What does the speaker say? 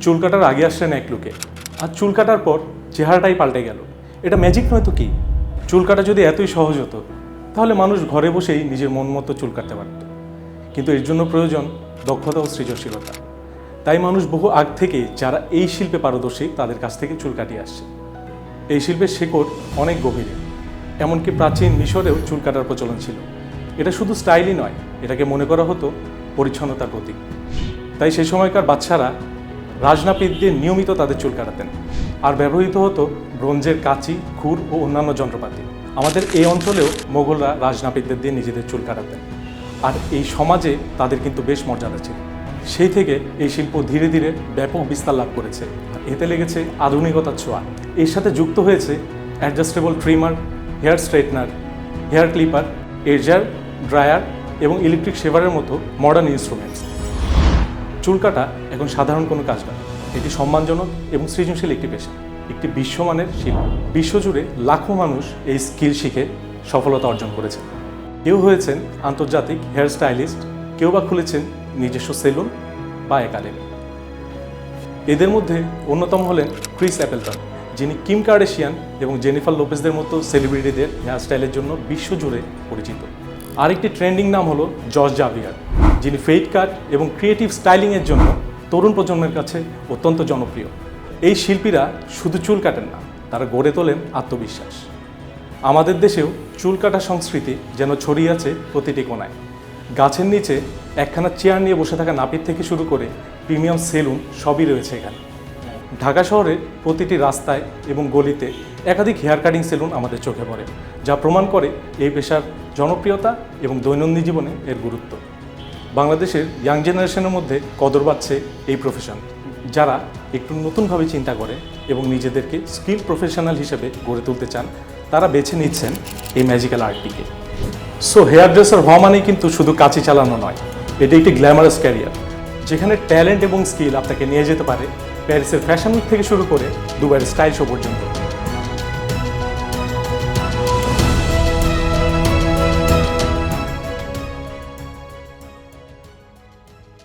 চুল কাটার আগে আসলেন এক লুকে। আর চুল কাটার পর চেহারাটাই পাল্টে গেল। এটা ম্যাজিক নয় তো কি? চুল কাটা যদি এতই সহজ হতো, তাহলে মানুষ ঘরে বসেই নিজের মন মতো চুল কাটতে পারত। কিন্তু এর জন্য প্রয়োজন দক্ষতা ও সৃজনশীলতা। তাই মানুষ বহু আগ থেকে যারা এই শিল্পে পারদর্শী, তাদের কাছ থেকে চুল কাটিয়ে আসছে। এই শিল্পের শেকড় অনেক গভীরে। এমনকি প্রাচীন মিশরেও চুল কাটার প্রচলন ছিল। এটা শুধু স্টাইলই নয়, এটাকে মনে করা হতো পরিচ্ছন্নতার প্রতীক। তাই সেই সময়কার বাচ্চারা রাজনাপিত নিয়মিত তাদের চুল কাটাতেন। আর ব্যবহৃত হতো ব্রোঞ্জের কাঁচি, খুর ও অন্যান্য যন্ত্রপাতি। আমাদের এই অঞ্চলেও মোগলরা রাজনাপিতদের দিয়ে নিজেদের চুল কাটাতেন। আর এই সমাজে তাদের কিন্তু বেশ মর্যাদা ছিল। সেই থেকে এই শিল্প ধীরে ধীরে ব্যাপক বিস্তার লাভ করেছে। এতে লেগেছে আধুনিকতার ছোঁয়া। এর সাথে যুক্ত হয়েছে adjustable trimmer hair straightener hair clipper edger dryer এবং ইলেকট্রিক শেভারের মতো মডার্ন ইনস্ট্রুমেন্টস চুল কাটা এখন সাধারণ কোনো কাজ নয়। এটি সম্মানজনক এবং সৃজনশীল একটি পেশা, একটি বিশ্বমানের শিল্প। বিশ্বজুড়ে লাখো মানুষ এই স্কিল শিখে সফলতা অর্জন করেছে কেউ হয়েছেন আন্তর্জাতিক হেয়ার স্টাইলিস্ট, কেউ বা খুলেছেন নিজস্ব সেলুন বা একাডেমি। এদের মধ্যে অন্যতম হলেন ক্রিস অ্যাপেলটন, যিনি কিম কার্ডেশিয়ান এবং জেনিফার লোপেসদের মতো সেলিব্রিটিদের হেয়ার স্টাইলের জন্য বিশ্বজুড়ে পরিচিত। আরেকটি ট্রেন্ডিং নাম হলো জর্জ জাভিয়ার। যিনি ফেইট কাট এবং ক্রিয়েটিভ স্টাইলিংয়ের জন্য তরুণ প্রজন্মের কাছে অত্যন্ত জনপ্রিয়। এই শিল্পীরা শুধু চুল কাটেন না, তারা গড়ে তোলেন আত্মবিশ্বাস। আমাদের দেশেও চুল কাটা সংস্কৃতি যেন ছড়িয়ে আছে প্রতিটি কোনায় গাছের নিচে একখানা চেয়ার নিয়ে বসে থাকা নাপিত থেকে শুরু করে প্রিমিয়াম সেলুন সবই রয়েছে এখানে। ঢাকা শহরে প্রতিটি রাস্তায় এবং গলিতে একাধিক হেয়ার কাটিং সেলুন আমাদের চোখে পড়ে, যা প্রমাণ করে এই পেশার জনপ্রিয়তা এবং দৈনন্দিন জীবনে এর গুরুত্ব। বাংলাদেশের ইয়াং জেনারেশনের মধ্যে কদর পাচ্ছে এই প্রফেশন যারা একটু নতুনভাবে চিন্তা করে এবং নিজেদেরকে স্কিল প্রফেশনাল হিসেবে গড়ে তুলতে চান, তারা বেছে নিচ্ছেন এই ম্যাজিক্যাল আর্টটিকে সো হেয়ার ড্রেসার হওয়া মানেই কিন্তু শুধু কাঁচি চালানো নয়, এটি একটি গ্ল্যামারাস ক্যারিয়ার যেখানে ট্যালেন্ট এবং স্কিল আপনাকে নিয়ে যেতে পারে প্যারিসের ফ্যাশন থেকে শুরু করে দুবাইয়ের স্টাইল শো পর্যন্ত।